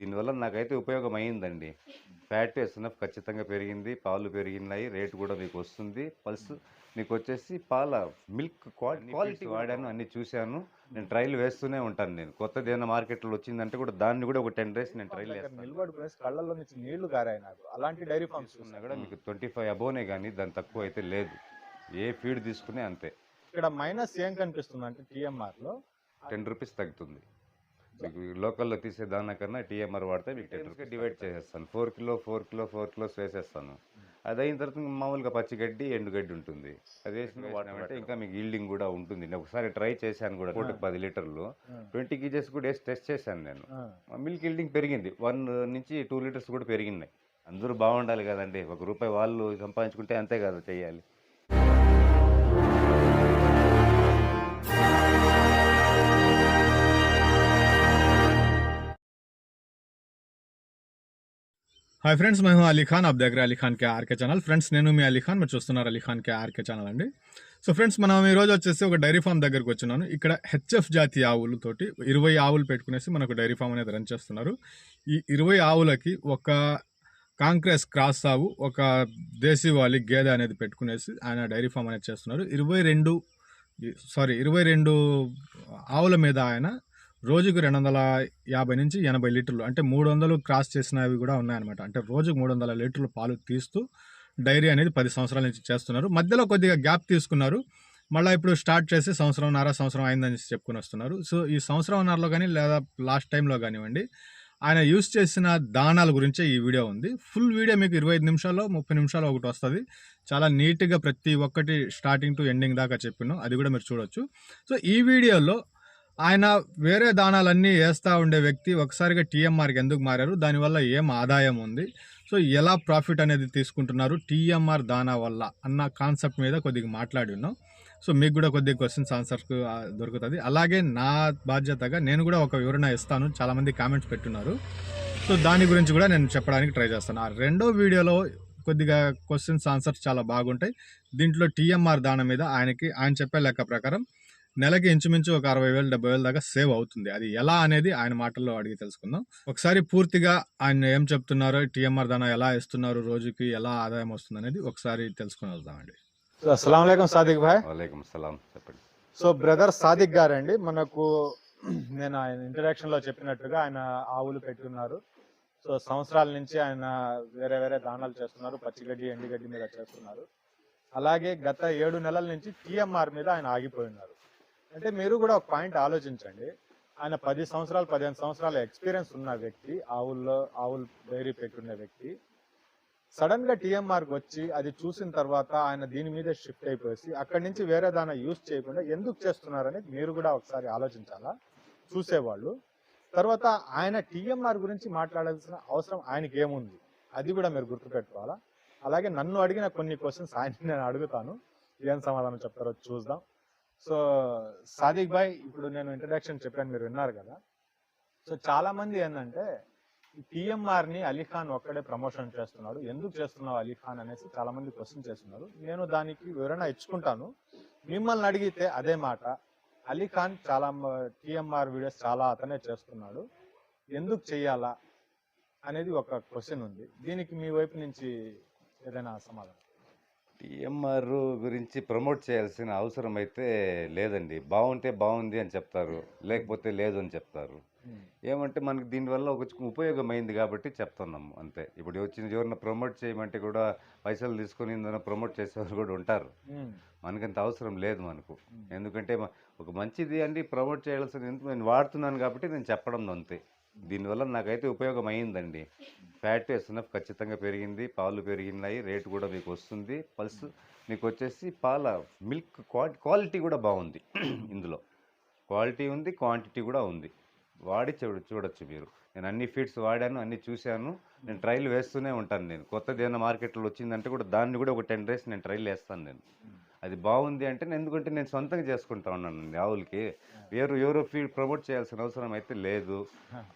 దీనివల్ల నాకైతే ఉపయోగం అయిందండి ఫ్యాట్ ఎస్ఎన్ఎఫ్ ఖచ్చితంగా పెరిగింది పాలు పెరిగినాయి రేటు కూడా మీకు వస్తుంది ప్లస్ మీకు వచ్చేసి పాల మిల్క్ క్వాలిటీ వాడాను అన్ని చూశాను. నేను ట్రైల్ వేస్తూనే ఉంటాను నేను. కొత్తది ఏదైనా మార్కెట్లో వచ్చిందంటే కూడా దాన్ని కూడా ఒక టెన్ డేస్ నేను ట్రైల్ నిలబడి కళ్ళల్లో నుంచి నీళ్ళు గారాయి నాకు. అలాంటి డైరీ ఫార్మ్స్ ఉన్నా కూడా మీకు ట్వంటీ ఫైవ్ అబోనే కానీ దాని తక్కువ అయితే లేదు. ఏ ఫీడ్ తీసుకునే అంతే. ఇక్కడ మైనస్ ఏం కనిపిస్తుంది అంటే టిఎంఆర్లో టెన్ రూపీస్ తగ్గుతుంది. మీకు లోకల్లో తీసే దానికన్నా టీఎంఆర్ వాడితే మీకు టెన్ రూపీస్ డివైడ్ చేసేస్తాను. Four kilo four kilo four kilos వేసేస్తాను. అది అయిన తర్వాత మామూలుగా పచ్చిగడ్డి ఎండుగడ్డి ఉంటుంది. అది వేసిన వాటినంటే ఇంకా మీకు ఈల్డింగ్ కూడా ఉంటుంది. నేను ఒకసారి ట్రై చేశాను కూడా పూటకు పది లీటర్లు. ట్వంటీ కేజెస్ కూడా వేసి టెస్ట్ చేశాను నేను. మిల్క్ ఈల్డింగ్ పెరిగింది. వన్ నుంచి టూ లీటర్స్ కూడా పెరిగినాయి. అందరూ బాగుండాలి కదండి. ఒక రూపాయి వాళ్ళు సంపాదించుకుంటే అంతే కదా చేయాలి. హాయ్ ఫ్రెండ్స్ మేము అలీ ఖాన్ ఆప్ దగ్గర అలీ ఖాన్ కే ఆర్కే ఛానల్ ఫ్రెండ్స్ నేను మీ అలీ ఖాన్ మీరు చూస్తున్నారు అలీ ఖాన్ కే ఆర్కే ఛానల్ అండి। సో ఫ్రెండ్స్ మనం ఈ రోజు వచ్చేసి ఒక డైరీ ఫామ్ దగ్గరకు వచ్చినాను. ఇక్కడ హెచ్ఎఫ్ జాతి ఆవులతోటి ఇరవై ఆవులు పెట్టుకునేసి మనకు డైరీ ఫామ్ అనేది రన్ చేస్తున్నారు. ఈ ఇరవై ఆవులకి ఒక కాంక్రెస్ క్రాస్ ఆవు ఒక దేశీవాలి గేదె అనేది పెట్టుకునేసి ఆయన డైరీ ఫామ్ అనేది చేస్తున్నారు. ఇరవై రెండు సారీ ఇరవై రెండు ఆవుల మీద ఆయన రోజుకు రెండు వందల యాభై నుంచి ఎనభై లీటర్లు అంటే మూడు వందలు క్రాస్ చేసినవి కూడా ఉన్నాయన్నమాట. అంటే రోజుకు మూడు వందల లీటర్లు పాలు తీస్తూ డైరీ అనేది పది సంవత్సరాల నుంచి చేస్తున్నారు. మధ్యలో కొద్దిగా గ్యాప్ తీసుకున్నారు. మళ్ళీ ఇప్పుడు స్టార్ట్ చేసి సంవత్సరంన్నర సంవత్సరం అయిందని చెప్పుకొని వస్తున్నారు. సో ఈ సంవత్సరంన్నరలో కానీ లేదా లాస్ట్ టైంలో కానివ్వండి ఆయన యూస్ చేసిన దానాల గురించే ఈ వీడియో ఉంది. ఫుల్ వీడియో మీకు ఇరవై ఐదు నిమిషాల్లో ముప్పై నిమిషాలు ఒకటి వస్తుంది. చాలా నీట్గా ప్రతి ఒక్కటి స్టార్టింగ్ టు ఎండింగ్ దాకా చెప్పిన. అది కూడా మీరు చూడొచ్చు. సో ఈ వీడియోలో ఆయన వేరే దానాలన్నీ వేస్తూ ఉండే వ్యక్తి ఒకసారిగా టీఎంఆర్కి ఎందుకు మారారు? దానివల్ల ఏం ఆదాయం ఉంది? సో ఎలా ప్రాఫిట్ అనేది తీసుకుంటున్నారు టీఎంఆర్ దానా వల్ల అన్న కాన్సెప్ట్ మీద కొద్దిగా మాట్లాడి ఉన్నాం. సో మీకు కూడా కొద్దిగా క్వశ్చన్స్ ఆన్సర్స్ దొరుకుతుంది. అలాగే నా బాధ్యతగా నేను కూడా ఒక వివరణ ఇస్తాను. చాలామంది కామెంట్స్ పెట్టున్నారు. సో దాని గురించి కూడా నేను చెప్పడానికి ట్రై చేస్తాను. ఆ రెండో వీడియోలో కొద్దిగా క్వశ్చన్స్ ఆన్సర్స్ చాలా బాగుంటాయి. దీంట్లో టీఎంఆర్ దాని మీద ఆయనకి ఆయన చెప్పే లెక్క ప్రకారం నెలకి ఇంచుమించు ఒక అరవై వేలు డెబ్బై వేల దాకా సేవ్ అవుతుంది. అది ఎలా అనేది ఆయన మాటల్లో అడిగి తెలుసుకుందాం. ఒకసారి పూర్తిగా ఆయన ఏం చెప్తున్నారో? టీఎంఆర్ దానా ఎలా ఇస్తున్నారు? రోజుకి ఎలా ఆదాయం వస్తుంది అనేది ఒకసారి తెలుసుకుని వద్దామండి అస్సలం సాదిక్ భాయ్. వాలేకం సలాం చెప్పండి. సో బ్రదర్ సాదిక్ గారండి. మనకు నేను ఆయన ఇంట్రడక్షన్లో చెప్పినట్టుగా ఆయన ఆవులు పెట్టున్నారు. సో సంవత్సరాల నుంచి ఆయన వేరే వేరే దానాలు చేస్తున్నారు. పచ్చిగడ్డి ఎండుగడ్డి మీద చేస్తున్నారు. అలాగే గత ఏడు నెలల నుంచి టిఎంఆర్ మీద ఆయన ఆగిపోయి ఉన్నారు అంటే మీరు కూడా ఒక పాయింట్ ఆలోచించండి. ఆయన పది సంవత్సరాలు పదిహేను సంవత్సరాల ఎక్స్పీరియన్స్ ఉన్న వ్యక్తి ఆవుల్లో ఆవులు డైరీ పెట్టున్న వ్యక్తి. సడన్గా టీఎంఆర్కి వచ్చి అది చూసిన తర్వాత ఆయన దీని మీద షిఫ్ట్ అయిపోయి అక్కడి నుంచి వేరే దాన్ని యూజ్ చేయకుండా ఎందుకు చేస్తున్నారని మీరు కూడా ఒకసారి ఆలోచించాలా? చూసేవాళ్ళు. తర్వాత ఆయన టీఎంఆర్ గురించి మాట్లాడాల్సిన అవసరం ఆయనకి ఏముంది? అది కూడా మీరు గుర్తుపెట్టుకోవాలా? అలాగే నన్ను అడిగిన కొన్ని క్వశ్చన్స్ ఆయన నేను అడుగుతాను. ఏం సమాధానం చెప్తారో చూద్దాం. సో సాదిక్ భాయ్ ఇప్పుడు నేను ఇంట్రడక్షన్ చెప్పాను మీరు విన్నారు కదా. సో చాలా మంది ఏంటంటే టిఎంఆర్ని అలీ ఖాన్ ఒక్కడే ప్రమోషన్ చేస్తున్నాడు. ఎందుకు చేస్తున్నావు అలీ ఖాన్ అనేసి చాలా మంది క్వశ్చన్ చేస్తున్నారు. నేను దానికి వివరణ ఇచ్చుకుంటాను. మిమ్మల్ని అడిగితే అదే మాట. అలీ ఖాన్ చాలా టిఎంఆర్ వీడియోస్ చాలా అతనే చేస్తున్నాడు. ఎందుకు చెయ్యాలా అనేది ఒక క్వశ్చన్ ఉంది. దీనికి మీ వైపు నుంచి ఏదైనా సమాధానం. టీఎంఆర్ గురించి ప్రమోట్ చేయాల్సిన అవసరం అయితే లేదండి. బాగుంటే బాగుంది అని చెప్తారు లేకపోతే లేదు అని చెప్తారు. ఏమంటే మనకి దీనివల్ల ఒక ఉపయోగమైంది కాబట్టి చెప్తున్నాము అంతే. ఇప్పుడు వచ్చిన ఎవరిని ప్రమోట్ చేయమంటే కూడా పైసలు తీసుకొని ఏదైనా ప్రమోట్ చేసేవారు కూడా ఉంటారు. మనకంత అవసరం లేదు మనకు. ఎందుకంటే ఒక మంచిది అండి ప్రమోట్ చేయాల్సిన ఎందుకు? నేను వాడుతున్నాను కాబట్టి నేను చెప్పడం అంతే. దీనివల్ల నాకైతే ఉపయోగం అయిందండి ఫ్యాట్ ఎస్ఎన్ఎఫ్ ఖచ్చితంగా పెరిగింది పాలు పెరిగినాయి రేటు కూడా మీకు వస్తుంది. ప్లస్ మీకు వచ్చేసి పాల మిల్క్ క్వాలిటీ కూడా బాగుంది ఇందులో. క్వాలిటీ ఉంది క్వాంటిటీ కూడా ఉంది. వాడి చూడ చూడొచ్చు మీరు. నేను అన్ని ఫీడ్స్ వాడాను అన్ని చూశాను. నేను ట్రైల్ వేస్తూనే ఉంటాను నేను. కొత్తది ఏదైనా మార్కెట్లో వచ్చిందంటే కూడా దాన్ని కూడా ఒక టెన్ డేస్ నేను ట్రైల్ వేస్తాను నేను. అది బాగుంది అంటే నేను ఎందుకంటే నేను సొంతంగా చేసుకుంటా ఉన్నానండి ఆవులకి. వేరు ఎవరో ఫీడ్ ప్రమోట్ చేయాల్సిన అవసరం అయితే లేదు.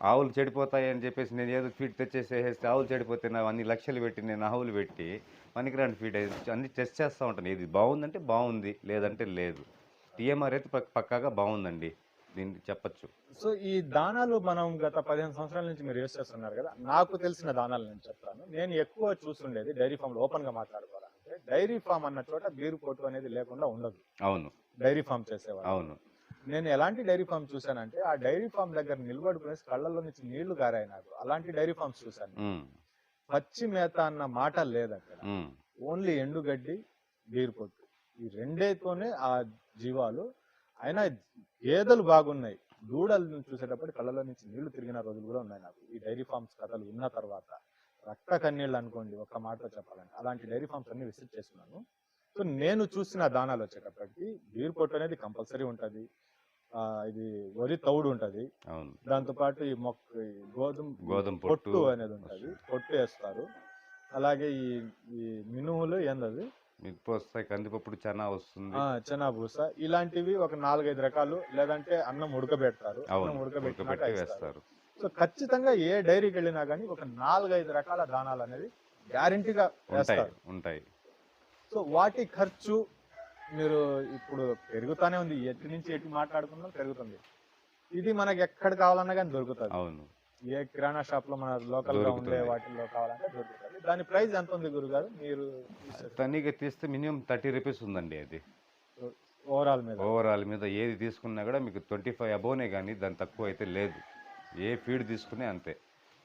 ఆవులు చెడిపోతాయి అని చెప్పేసి నేను ఏదో ఫీడ్ తెచ్చేసేస్తే ఆవులు చెడిపోతే నా అన్ని లక్షలు పెట్టి నేను ఆవులు పెట్టి పనికిరాని ఫీడ్ అయితే అన్ని టెస్ట్ చేస్తూ ఉంటాను. ఇది బాగుందంటే బాగుంది లేదంటే లేదు. టీఎంఆర్ అయితే పక్- పక్కాగా బాగుందండి. దీన్ని చెప్పచ్చు. సో ఈ దానాలు మనం గత పదిహేను సంవత్సరాల నుంచి మీరు యూస్ చేస్తున్నారు కదా నాకు తెలిసిన దానాలు నేను చెప్తాను. నేను ఎక్కువ చూస్తుండేది డైరీ ఫామ్ ఓపెన్గా డైరీ ఫామ్ అన్న చోట బీరు కొట్టు అనేది లేకుండా ఉండదు. అవును. డైరీ ఫామ్ చేసేవాళ్ళు. అవును. నేను ఎలాంటి డైరీ ఫామ్ చూశానంటే ఆ డైరీ ఫామ్ దగ్గర నిలబడుకునేసి కళ్ళల్లో నుంచి నీళ్ళు గారాయి నాకు అలాంటి డైరీ ఫామ్స్ చూశాను. పచ్చి మేత అన్న మాట లేదు అక్కడ. ఓన్లీ ఎండుగడ్డి బీరు పొట్టు ఈ రెండేతోనే ఆ జీవాలు. అయినా గేదెలు బాగున్నాయి. దూడలు చూసేటప్పుడు కళ్ళలో నుంచి నీళ్ళు తిరిగిన రోజులు కూడా ఉన్నాయి నాకు. ఈ డైరీ ఫార్మ్స్ కథలు విన్న తర్వాత. రక్త కన్నీళ్ళు అనుకోండి ఒక మాటలో చెప్పాలంటే. అలాంటి డైరీ ఫార్మ్స్ అన్ని విజిట్ చేస్తున్నాను. సో నేను చూసిన దానాలు వచ్చేటప్పటికి బీరు పొట్టు అనేది కంపల్సరీ ఉంటది. ఇది వరి తౌడు ఉంటది. దాంతో పాటు ఈ మొక్క గోధుమ గోధుమ పొట్టు అనేది ఉంటది. పొట్టు వేస్తారు. అలాగే ఈ ఈ మినుములు ఏందది? మిరప వస్తాయి కందిపప్పుడు చాలా వస్తుంది చెనా భూస ఇలాంటివి ఒక నాలుగైదు రకాలు లేదంటే అన్నం ఉడకబెడతారు. అన్నం ఉడకబెట్టి వేస్తారు. సో ఖచ్చితంగా ఏ డైరీకి వెళ్ళినా కానీ ఒక నాలుగైదు రకాల దానాలు అనేది గ్యారంటీగా ఉంటాయి వేస్తారు. ఉంటాయి. సో వాటి ఖర్చు మీరు ఇప్పుడు పెరుగుతానే ఉంది. ఎటు నుంచి ఎటు మాట్లాడుకున్నా పెరుగుతుంది. ఇది మనకి ఎక్కడ కావాలన్నా కానీ దొరుకుతుంది. అవును. ఏ కిరాణా షాప్లో మన లోకల్గా ఉండే. వాటిల్లో కావాలంటే దొరుకుతుంది. దాని ప్రైస్ ఎంత ఉంది గురుగారు మీరు తనీగా తీస్తే మినిమం థర్టీ రూపీస్ ఉందండి అది. ఓవరాల్ మీద. ఓవరాల్ మీద ఏది తీసుకున్నా కూడా మీకు ట్వంటీ ఫైవ్ అబోనే కానీ దాని తక్కువ అయితే లేదు. ఏ ఫీడ్ తీసుకునే అంతే.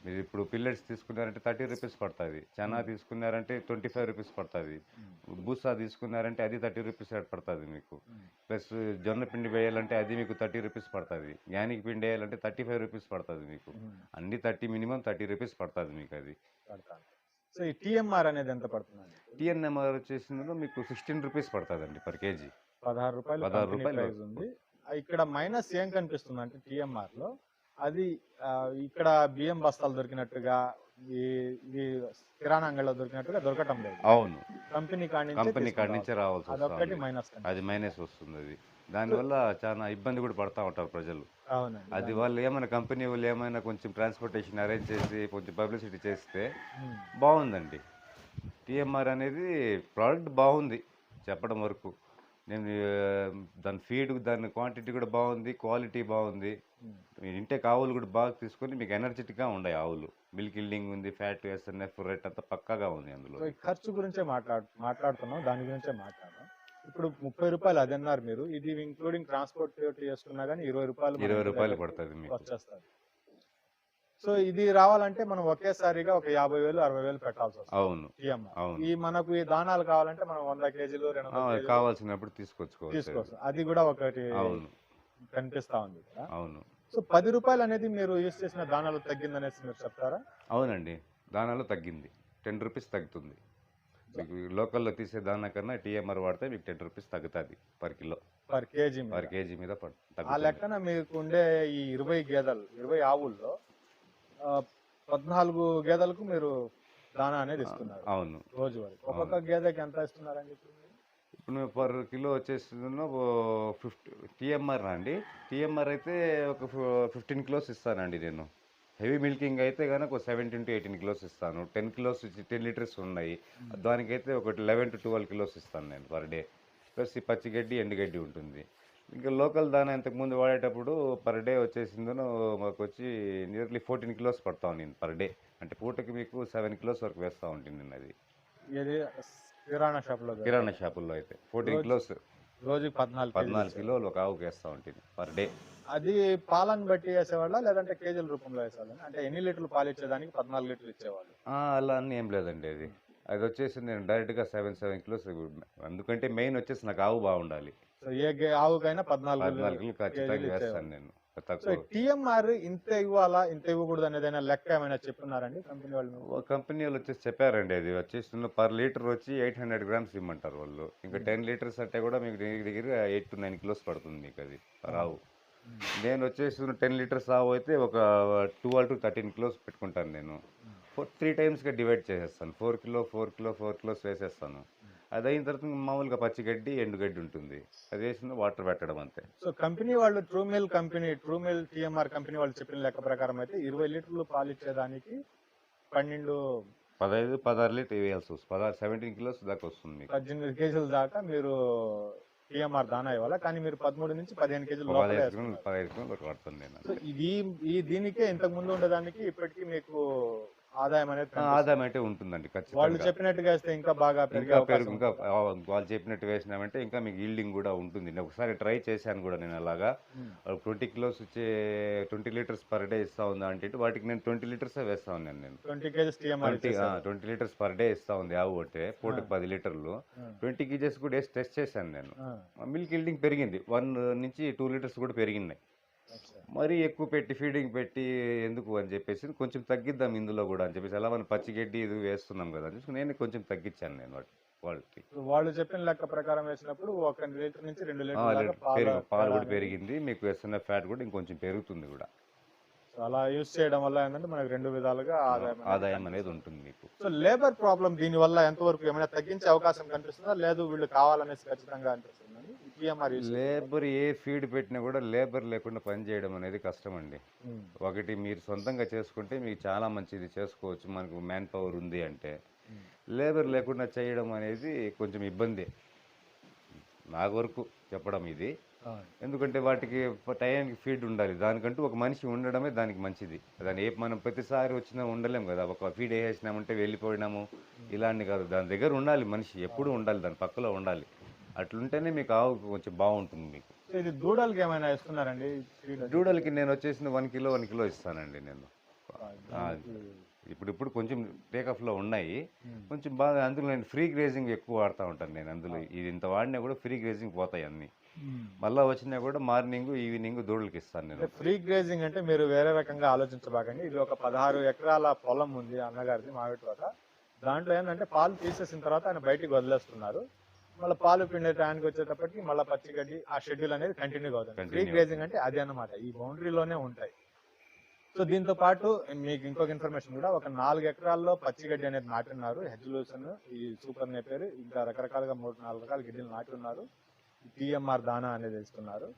మీరు ఇప్పుడు పిల్లెట్స్ తీసుకున్నారంటే థర్టీ రూపీస్ పడుతుంది. చనా తీసుకున్నారంటే ట్వంటీ ఫైవ్ రూపీస్ పడుతుంది. బూసా తీసుకున్నారంటే అది థర్టీ రూపీస్ పడుతుంది మీకు. ప్లస్ జొన్న పిండి వేయాలంటే అది మీకు థర్టీ రూపీస్ పడుతుంది. యానికి పిండి వేయాలంటే థర్టీ ఫైవ్ రూపీస్ పడుతుంది మీకు. అన్ని థర్టీ మినిమం థర్టీ రూపీస్ పడుతుంది మీకు అది. సో ఈ టిఎంఆర్ అనేది ఎంత పడుతుందండి? టిఎన్ఎంఆర్ వచ్చేసిందో మీకు సిక్స్టీన్ రూపీస్ పడుతుందండి పర్ కేజీ. పదహారు రూపాయలు పదహారు రూపాయలు. ఉంది. ఇక్కడ మైనస్ ఏం కనిపిస్తుంది అంటే టిఎంఆర్లో అది ఇక్కడ బియ్యం బస్తాలు దొరికినట్టుగా ఈ కిరాణా అంగడిలో దొరికినట్టుగా దొరకటం లేదు. అవును. కంపెనీ కాడి కంపెనీ కాడి నుంచే రావాల్సి వస్తుంది. మైనస్ అది మైనస్ వస్తుంది అది దానివల్ల చాలా ఇబ్బంది కూడా పడతా ఉంటారు ప్రజలు. అది వాళ్ళు ఏమైనా కంపెనీ వాళ్ళు ఏమైనా కొంచెం ట్రాన్స్పోర్టేషన్ అరేంజ్ చేసి కొంచెం పబ్లిసిటీ చేస్తే బాగుందండి. టిఎంఆర్ అనేది ప్రోడక్ట్ బాగుంది చెప్పడం వరకు. నేను దాని ఫీడ్ దాని క్వాంటిటీ కూడా బాగుంది క్వాలిటీ బాగుంది. మీరు ఇంటే ఆవులు కూడా బాగా తీసుకొని మీకు ఎనర్జెటిక్గా ఉన్నాయి ఆవులు. మిల్క్ ఇల్డింగ్ ఉంది ఫ్యాట్ ఎస్ఎన్ఎఫ్ రేట్ అంతా పక్కాగా ఉంది అందులో. ఖర్చు గురించే మాట్లాడు మాట్లాడుతున్నాం దాని గురించే మాట్లాడదాం. ఇప్పుడు ముప్పై రూపాయలు అది అన్నారు మీరు. ఇది ఇంక్లూడింగ్ ట్రాన్స్పోర్ట్ చేసుకున్నా కానీ ఇరవై రూపాయలు ఇరవై రూపాయలు పడుతుంది మీకు. వచ్చేస్తుంది సో ఇది రావాలంటే మనం ఒకేసారిగా ఒక యాభై వేలు అరవై వేలు పెట్టాల్సి వస్తుంది. అవును. ఈ మనకు ఈ దానాలు కావాలంటే మనం వంద కేజీలు రెండు కావాల్సినప్పుడు తీసుకొచ్చుకోవచ్చు తీసుకోవచ్చు. అది కూడా ఒకటి అవును. కనిపిస్తా ఉంది అవును. సో పది రూపాయలు అనేది మీరు యూస్ చేసిన దానాలు తగ్గిందనేసి మీరు చెప్తారా? అవునండి. దానాలో తగ్గింది. టెన్ రూపీస్ తగ్గుతుంది. మీకు లోకల్లో తీసే దానా కన్నా టీఎంఆర్ వాడితే మీకు టెన్ రూపీస్ తగ్గుతుంది పర్ కిలో. పర్ కేజీ మీద. పర్ కేజీ మీద ఆ లెక్కన మీకు ఉండే ఈ ఇరవై గేదెలు ఇరవై ఆవుల్లో పద్నాలుగు గేదెలకు మీరు దానా అనేది ఇస్తున్నారు. అవును. రోజు వరకు ఒక్కొక్క గేదెకి ఎంత ఇస్తున్నారండి ఇప్పుడు మీరు? ఇప్పుడు మేము పర్ కిలో వచ్చేసి ఫిఫ్టీ టీఎంఆర్ అండి. టీఎంఆర్ అయితే ఒక ఫిఫ్టీన్ కిలోస్ ఇస్తానండి నేను. హెవీ మిల్కింగ్ అయితే కనుక ఒక సెవెంటీన్ టు ఎయిటీన్ కిలోస్ ఇస్తాను. టెన్ కిలోస్ టెన్ లీటర్స్ ఉన్నాయి. దానికైతే ఒక లెవెన్ టు ట్వెల్వ్ కిలోస్ ఇస్తాను నేను పర్ డే. ప్లస్ ఈ పచ్చిగడ్డి ఎండుగడ్డి ఉంటుంది. ఇంకా లోకల్ దాని ఇంతకుముందు వాడేటప్పుడు పర్ డే వచ్చేసిందను మాకు వచ్చి నియర్లీ ఫోర్టీన్ కిలోస్ పడతా ఉంది పర్ డే అంటే పూటకి మీకు సెవెన్ కిలోస్ వరకు వేస్తూ ఉంటుంది అది కిరాణా షాప్లో కిరాణా షాపుల్లో అయితే. ఫోర్టీన్ కిలోస్ రోజుకి పద్నాలుగు పద్నాలుగు కిలోలు ఒక ఆవుకి వేస్తూ ఉంటుంది పర్ డే అది పాలను బట్టి వేసేవాళ్ళ లేదంటే కేజీల రూపంలో వేసేవాళ్ళ? అంటే ఎన్ని లీటర్లు పాలు ఇచ్చేదానికి పద్నాలుగు లీటర్లు ఇచ్చేవాళ్ళు? అలా అన్నీ ఏం లేదండి అది. అది వచ్చేసి నేను డైరెక్ట్గా సెవెన్ సెవెన్ కిలోస్ ఎందుకంటే మెయిన్ వచ్చేసి నాకు ఆవు బాగుండాలి ఏ ఆవుకైనా పద్నాలుగు పద్నాలుగు ఖచ్చితంగా వేస్తాను. నేను. టిఎంఆర్ ఇంత ఇవ్వాలా? ఇంత ఇవ్వకూడదు అనేది ఏదైనా లెక్క ఏమైనా చెప్తున్నారండి కంపెనీ వాళ్ళు కంపెనీ వాళ్ళు వచ్చేసి చెప్పారండి అది. వచ్చేసి పర్ లీటర్ వచ్చి ఎయిట్ హండ్రెడ్ గ్రామ్స్ ఇమ్మంటారు వాళ్ళు. ఇంకా టెన్ లీటర్స్ అంటే కూడా మీకు దగ్గర ఎయిట్ టు నైన్ కిలోస్ పడుతుంది మీకు అది పర్ ఆవు. నేను వచ్చేసి టెన్ లీటర్స్ ఆవు అయితే ఒక ట్వెల్వ్ టు థర్టీన్ కిలోస్ పెట్టుకుంటాను నేను. ఫోర్ త్రీ టైమ్స్గా డివైడ్ చేసేస్తాను. Four kilo four kilo four kilos వేసేస్తాను. అది అయిన తర్వాత మామూలుగా పచ్చిగడ్డి ఎండుగడ్డి ఉంటుంది. అది వేసిన వాటర్ పెట్టడం అంతే. సో కంపెనీ వాళ్ళు true mill company true mill TMR company వాళ్ళు చెప్పిన లెక్క ప్రకారం అయితే ఇరవై లీటర్లు పాలు ఇచ్చేదానికి పన్నెండు పదహైదు పదహారు లీటర్ వేయాల్సి వస్తుంది. పదహారు సెవెంటీన్ కిలోస్ దాకా వస్తుంది మీకు. పద్దెనిమిది కేజీల దాకా మీరు టీఎంఆర్ దానా ఇవ్వాలా? కానీ మీరు పదమూడు నుంచి పదిహేను కేజీలు పదహైదు పదహైదు నేను. సో ఇది ఈ దీనికే ఇంతకు ముందు ఉండేదానికి ఇప్పటికీ మీకు ఆదాయం అనేది అయితే ఉంటుందండి వాళ్ళు చెప్పినట్టుగా వేస్తే ఇంకా బాగా ఇంకా పెరుగు ఇంకా వాళ్ళు చెప్పినట్టు వేసినామంటే ఇంకా మీకు ఈల్డింగ్ కూడా ఉంటుంది. నేను ఒకసారి ట్రై చేశాను కూడా నేను అలాగా. ట్వంటీ కిలోస్ వచ్చే ట్వంటీ లీటర్స్ పర్ డే ఇస్తా ఉంది అంటే వాటికి నేను ట్వంటీ లీటర్స్ వేస్తా ఉన్నాను నేను. Twenty kgs twenty twenty litres per day ఇస్తా ఉంది ఆవు అంటే పూటకి. పది లీటర్లు. ట్వంటీ కేజెస్ కూడా వేసి టెస్ట్ చేశాను నేను. మిల్క్ ఈల్డింగ్ పెరిగింది. వన్ నుంచి టూ లీటర్స్ కూడా పెరిగినాయి. మరీ ఎక్కువ పెట్టి ఫీడింగ్ పెట్టి ఎందుకు అని చెప్పేసి కొంచెం తగ్గిద్దాం ఇందులో కూడా అని చెప్పేసి. అలా మనం పచ్చిగడ్డి ఇది వేస్తున్నాం కదా అని చెప్పి నేను కొంచెం తగ్గించాను నేను వాటి వాళ్ళకి. వాళ్ళు చెప్పిన లెక్క ప్రకారం వేసినప్పుడు ఒక లీటర్ నుంచి రెండు లీటర్ పాల కూడా పెరిగింది. మీకు వేస్తున్న ఫ్యాట్ కూడా ఇంకొంచెం పెరుగుతుంది కూడా. సో అలా యూస్ చేయడం వల్ల ఏంటంటే మనకు రెండు విధాలుగా ఆదాయం అనేది ఆదాయం అనేది ఉంటుంది మీకు. సో లేబర్ ప్రాబ్లం దీని వల్ల ఎంతవరకు ఏమైనా తగ్గించే అవకాశం కనిపిస్తుందా? లేదు వీళ్ళు కావాలనేసి ఖచ్చితంగా యూస్ లేబర్ ఏ ఫీడ్ పెట్టినా కూడా లేబర్ లేకుండా పని చేయడం అనేది కష్టం అండి ఒకటి మీరు సొంతంగా చేసుకుంటే మీకు చాలా మంచిది చేసుకోవచ్చు మనకు మ్యాన్ పవర్ ఉంది అంటే. లేబర్ లేకుండా చేయడం అనేది కొంచెం ఇబ్బంది. నాకు వరకు చెప్పడం ఇది. ఎందుకంటే వాటికి టైంకి ఫీడ్ ఉండాలి. దానికంటూ ఒక మనిషి ఉండడమే దానికి మంచిది. దాని ఏ మనం ప్రతిసారి వచ్చినా ఉండలేం కదా. ఒక ఫీడ్ వేసేసినామంటే వెళ్ళిపోయినాము. ఇలాంటి కాదు. దాని దగ్గర ఉండాలి మనిషి. ఎప్పుడూ ఉండాలి. దాని పక్కలో ఉండాలి. అట్లుంటేనే మీకు ఆవు కొంచెం బాగుంటుంది మీకు. ఇది దూడలకి ఏమైనా ఇస్తున్నారండి? దూడలకి నేను వచ్చేసిన వన్ కిలో వన్ కిలో ఇస్తానండి నేను. ఇప్పుడు ఇప్పుడు కొంచెం టేకఫ్లో ఉన్నాయి. కొంచెం బాగా అందులో నేను ఫ్రీ గ్రేజింగ్ ఎక్కువ వాడుతూ ఉంటాను నేను అందులో. ఇది ఇంత వాడినా కూడా ఫ్రీ గ్రేజింగ్ పోతాయి అన్నీ. మళ్ళీ వచ్చినా కూడా మార్నింగ్ ఈవినింగ్ దూడలకి ఇస్తాను నేను. ఫ్రీ గ్రేజింగ్ అంటే మీరు వేరే రకంగా ఆలోచించబాకండి. ఇది ఒక పదహారు ఎకరాల పొలం ఉంది అన్నగారిది మామిడి తోట. దాంట్లో ఏంటంటే పాలు తీసేసిన తర్వాత ఆయన బయటికి వదిలేస్తున్నారు. మళ్ళీ పాలు పిండే టైంకి వచ్చేటప్పటికి మళ్ళీ పచ్చిగడ్డి ఆ షెడ్యూల్ అనేది కంటిన్యూ అవుతుంది ఫ్రీ గ్రేజింగ్ అంటే అదే అన్నమాట. ఈ బౌండరీలోనే ఉంటాయి. సో దీంతో పాటు మీకు ఇంకొక ఇన్ఫర్మేషన్ కూడా ఒక నాలుగు ఎకరాల్లో పచ్చిగడ్డి అనేది నాటున్నారు హెజ్లూసన్ ఈ సూపర్ నేపేరు ఇంకా రకరకాలుగా మూడు నాలుగు రకాల గిడ్డలు నాటి ఉన్నారు టీఎంఆర్ దానా అనేది ఇస్తున్నారు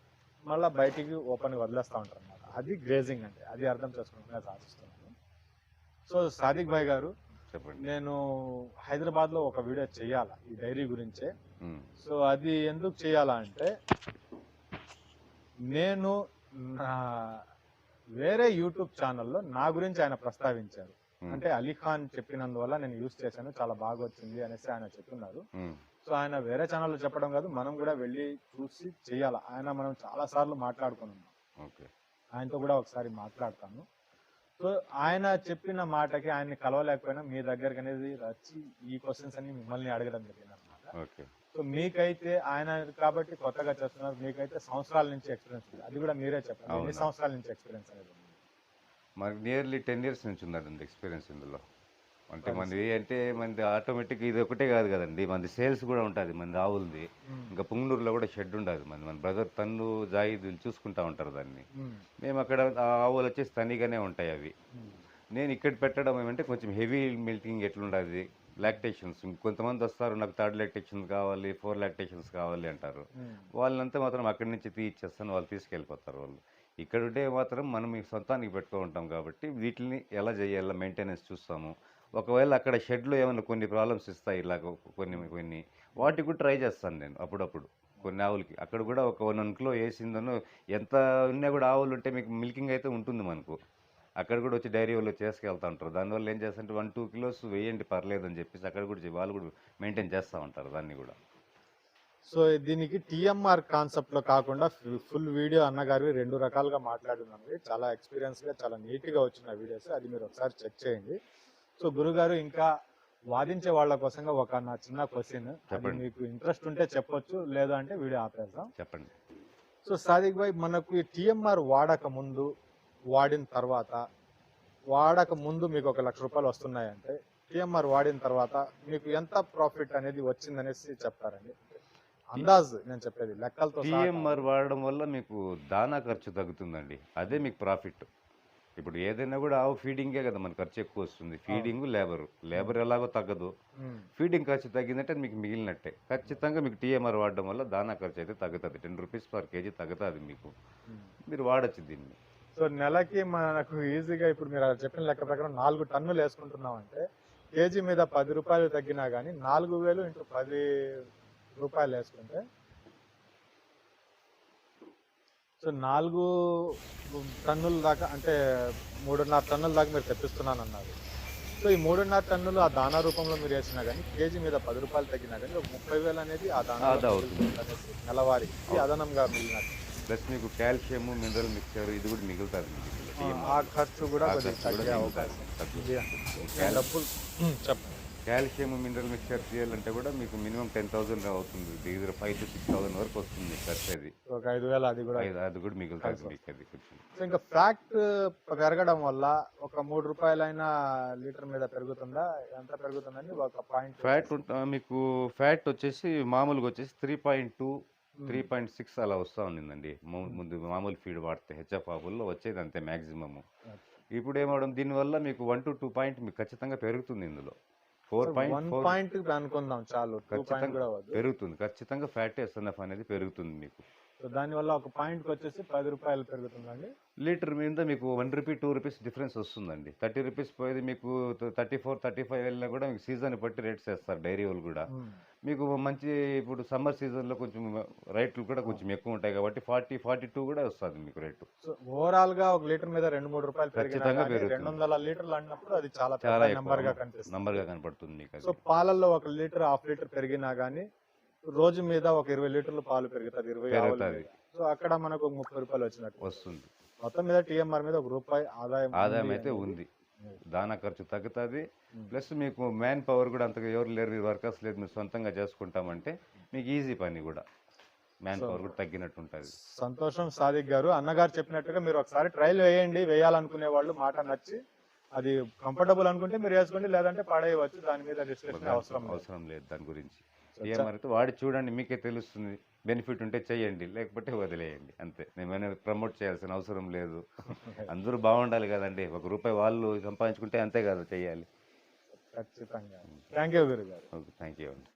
మళ్ళీ బయటికి ఓపెన్ వదిలేస్తూ ఉంటారు అనమాట అది గ్రేజింగ్ అంటే అది అర్థం చేసుకుంటున్నా ఆశిస్తున్నాను సో సాదిక్ భాయ్ గారు చెప్పండి. నేను హైదరాబాద్లో ఒక వీడియో చేయాలా? ఈ డైరీ గురించే. సో అది ఎందుకు చేయాలా అంటే నేను నా వేరే యూట్యూబ్ ఛానల్లో నా గురించి ఆయన ప్రస్తావించారు. అంటే అలీఖాన్ చెప్పినందువల్ల నేను యూస్ చేశాను చాలా బాగా వచ్చింది అనేసి ఆయన చెప్తున్నారు. సో ఆయన వేరే ఛానల్లో చెప్పడం కాదు మనం కూడా వెళ్ళి చూసి చేయాలి? ఆయన మనం చాలా సార్లు మాట్లాడుకున్నాం. ఓకే. ఆయనతో కూడా ఒకసారి మాట్లాడతాను. సో ఆయన చెప్పిన మాటకి ఆయన్ని కలవలేకపోయినా మీ దగ్గరికి అనేది వచ్చి ఈ క్వశ్చన్స్ అన్ని మిమ్మల్ని అడగడం జరిగింది అనమాట ఓకే. సో మీకైతే ఆయన కాబట్టి కొత్తగా చేస్తున్నారు. మీకైతే సంవత్సరాల నుంచి ఎక్స్పీరియన్స్ ఉంది. అది కూడా మీరే చెప్పండి. ఎన్ని. సంవత్సరాల నుంచి ఎక్స్పీరియన్స్ అనేది మనకి నియర్లీ టెన్ ఇయర్స్ నుంచి ఉందండి ఎక్స్పీరియన్స్ ఇందులో. అంటే మనది అంటే మనది ఆటోమేటిక్ ఇది ఒకటే కాదు కదండి. మనది సేల్స్ కూడా ఉంటుంది మనది ఆవులది. ఇంకా పుంగనూరులో కూడా షెడ్ ఉండదు మన మన బ్రదర్ తన్ను జాయిద్ చూసుకుంటా ఉంటారు దాన్ని. మ్మ్. అక్కడ ఆ ఆవులు వచ్చేసి తనిగానే ఉంటాయి అవి. నేను ఇక్కడ పెట్టడం ఏమంటే కొంచెం హెవీ మిల్కింగ్ ఎట్లుండదు? లాక్టేషన్స్ కొంతమంది వస్తారు నాకు థర్డ్ లాక్టేషన్ కావాలి ఫోర్ లాక్టేషన్స్ కావాలి అంటారు. వాళ్ళంతా మాత్రం అక్కడి నుంచి తీయిచ్చేస్తాను వాళ్ళు తీసుకెళ్ళిపోతారు వాళ్ళు. ఇక్కడ ఉంటే మాత్రం మనం ఈ సొంతానికి పెట్టుకో ఉంటాం కాబట్టి వీటిని ఎలా చేయాలో మెయింటెనెన్స్ చూస్తాము. ఒకవేళ అక్కడ షెడ్లో ఏమైనా కొన్ని ప్రాబ్లమ్స్ ఇస్తాయి ఇలాగ కొన్ని కొన్ని వాటికి కూడా ట్రై చేస్తాను నేను అప్పుడప్పుడు కొన్ని ఆవులకి. అక్కడ కూడా ఒక వన్ వన్ కిలో వేసిందనో ఎంత ఉన్నా కూడా ఆవులు ఉంటే మీకు మిల్కింగ్ అయితే ఉంటుంది మనకు. అక్కడ కూడా వచ్చి డైరీ వాళ్ళు చేసుకెళ్తా ఉంటారు. దానివల్ల ఏం చేస్తారంటే వన్ టూ కిలోస్ వేయండి పర్లేదు అని చెప్పేసి అక్కడ కూడా వాళ్ళు కూడా మెయింటైన్ చేస్తూ ఉంటారు దాన్ని కూడా. సో దీనికి టీఎంఆర్ కాన్సెప్ట్లో కాకుండా ఫుల్ వీడియో అన్నగారు రెండు రకాలుగా మాట్లాడున్నాను చాలా ఎక్స్పీరియన్స్గా చాలా నీట్గా వచ్చిన వీడియోస్. అది మీరు ఒకసారి చెక్ చేయండి. సో గురుగారు ఇంకా వాదించే వాళ్ళ కోసంగా ఒక నా చిన్న క్వశ్చన్. మీకు ఇంట్రెస్ట్ ఉంటే చెప్పొచ్చు లేదు అంటే వీడియో ఆపేద్దాం. చెప్పండి. సో సాదిక్ భాయ్ మనకు ఈ టిఎంఆర్ వాడక ముందు వాడిన తర్వాత వాడక ముందు మీకు ఒక లక్ష రూపాయలు వస్తున్నాయంటే టిఎంఆర్ వాడిన తర్వాత మీకు ఎంత ప్రాఫిట్ అనేది వచ్చిందనేసి చెప్తారండి. అందాజ్ నేను చెప్పేది లెక్కలతో. టీఎంఆర్ వాడడం వల్ల మీకు దానా ఖర్చు తగ్గుతుందండి. అదే మీకు ప్రాఫిట్ ఇప్పుడు ఏదైనా కూడా ఆవు ఫీడింగే కదా మన ఖర్చు ఎక్కువ వస్తుంది. ఫీడింగ్ లేబర్ లేబర్ ఎలాగో తగ్గదు. ఫీడింగ్ ఖర్చు తగ్గిందంటే మీకు మిగిలినట్టే. ఖచ్చితంగా మీకు టీఎంఆర్ వాడడం వల్ల దానా ఖర్చు అయితే తగ్గుతుంది. టెన్ రూపీస్ పర్ కేజీ తగ్గుతుంది మీకు. మీరు వాడచ్చు దీన్ని. సో నెలకి మనకు ఈజీగా ఇప్పుడు మీరు అలా చెప్పిన లెక్క ప్రకారం నాలుగు టన్నులు వేసుకుంటున్నాం అంటే కేజీ మీద పది రూపాయలు తగ్గినా కానీ నాలుగు వేలు ఇంటూ పది రూపాయలు వేసుకుంటే సో నాలుగు టన్నుల దాకా అంటే మూడున్నర టన్నుల దాకా మీరు తెప్పిస్తున్నాను అన్నారు సో ఈ మూడున్నర టన్నులు ఆ దానా రూపంలో మీరు వేసినా కానీ కేజీ మీద పది రూపాయలు తగ్గినా కానీ ఒక ముప్పై వేలు అనేది ఆ దానా. నెలవారీ అదనంగా మిగిలినట్టు ప్లస్ మీకు కాల్షియం మినరల్ మిక్చర్ ఇది కూడా మిగులుతుంది. ఆ ఖర్చు కూడా చెప్పండి. కాల్షియం మినరల్ మిక్చర్ చేయాలంటే కూడా మీకు మినిమం టెన్ థౌసండ్ అవుతుంది. దగ్గర ఫైవ్ టు సిక్స్ థౌసండ్ వరకు వస్తుంది ఖర్చు అది. ఒక ఐదు వేలు అది కూడా అది- అది కూడా మిగులుతుంది మీకు అది కొంచెం. సో ఇంకా ఫ్యాక్ట్ పెరగడం వల్ల ఒక మూడు రూపాయలైనా లీటర్ మీద పెరుగుతుందా? ఎంత పెరుగుతుందని ఒక పాయింట్ ఫ్యాట్ మీకు ఫ్యాట్ వచ్చేసి మామూలుగా వచ్చేసి three point two three point six అలా వస్తూ ఉండిందండి. ముందు మామూలు ఫీడ్ వాడితే హెచ్ఎఫ్ ఆపుల్లో వచ్చేది అంతే మ్యాక్సిమమ్ ఇప్పుడు ఏమవడం దీనివల్ల మీకు వన్ టు టూ పాయింట్ మీకు ఖచ్చితంగా పెరుగుతుంది ఇందులో. ఫోర్ పాయింట్ వన్ పాయింట్ అనుకుందాం చాలు. టూ పాయింట్ ఖచ్చితంగా కూడా పెరుగుతుంది. ఖచ్చితంగా ఫ్యాట్ ఎస్ఎన్ఎఫ్ అనేది పెరుగుతుంది మీకు. సో దానివల్ల ఒక పాయింట్ వచ్చేసి పది రూపాయలు పెరుగుతుందండి. లీటర్ మీద మీకు one rupee two rupees difference వస్తుందండి. థర్టీ రూపీస్ పోయేది మీకు థర్టీ ఫోర్ థర్టీ ఫైవ్ వెళ్ళినా కూడా మీకు సీజన్ బట్టి రేట్స్ వేస్తారు డైరీ వాళ్ళు కూడా. మీకు మంచి ఇప్పుడు సమ్మర్ సీజన్లో కొంచెం రేట్లు కూడా కొంచెం ఎక్కువ ఉంటాయి కాబట్టి ఫార్టీ ఫార్టీ టూ కూడా వస్తుంది మీకు రేటు ఓవరాల్గా ఒక లీటర్ మీద రెండు మూడు రూపాయలు ఖచ్చితంగా కానీ. రెండు వందల లీటర్లు అన్నప్పుడు అది చాలా చాలా నెంబర్గా కనిపిస్తుంది. నంబర్గా కనపడుతుంది మీకు సో పాలల్లో ఒక లీటర్ హాఫ్ లీటర్ పెరిగినా గానీ రోజు మీద ఒక ఇరవై లీటర్లు పాలు పెరుగుతుంది ఇరవై పెరుగుతుంది. సో అక్కడ మనకు ముప్పై రూపాయలు వచ్చినట్టు. వస్తుంది. మొత్తం మీద టీఎంఆర్ మీద ఒక రూపాయి ఆదాయం ఆదాయం అయితే. ఉంది. దానా ఖర్చు తగ్గుతుంది. ఉమ్. ప్లస్ మీకు మ్యాన్ పవర్ కూడా అంతగా ఎవరు లేరు మీరు వర్కర్స్ లేదు మీరు సొంతంగా చేసుకుంటామంటే మీకు ఈజీ పని కూడా. మ్యాన్ పవర్ కూడా తగ్గినట్టు ఉంటుంది. సంతోషం సాదిక్ గారు. అన్నగారు చెప్పినట్టుగా మీరు ఒకసారి ట్రయల్ వేయండి వేయాలనుకునే వాళ్ళు మాట నచ్చి అది కంఫర్టబుల్ అనుకుంటే మీరు వేసుకోండి లేదంటే పడేయవచ్చు. దాని మీద డిస్కషన్ అవసరం. అవసరం లేదు దాని గురించి. అయితే వాడి చూడండి మీకే తెలుస్తుంది. బెనిఫిట్ ఉంటే చేయండి లేకపోతే వదిలేయండి. అంతే. నేను ప్రమోట్ చేయాల్సిన అవసరం లేదు. అందరూ బాగుండాలి కదండి. ఒక రూపాయి వాళ్ళు సంపాదించుకుంటే అంతే కదా చేయాలి ఖచ్చితంగా. థ్యాంక్ యూ గురు గారు ఓకే థ్యాంక్ యూ అండి.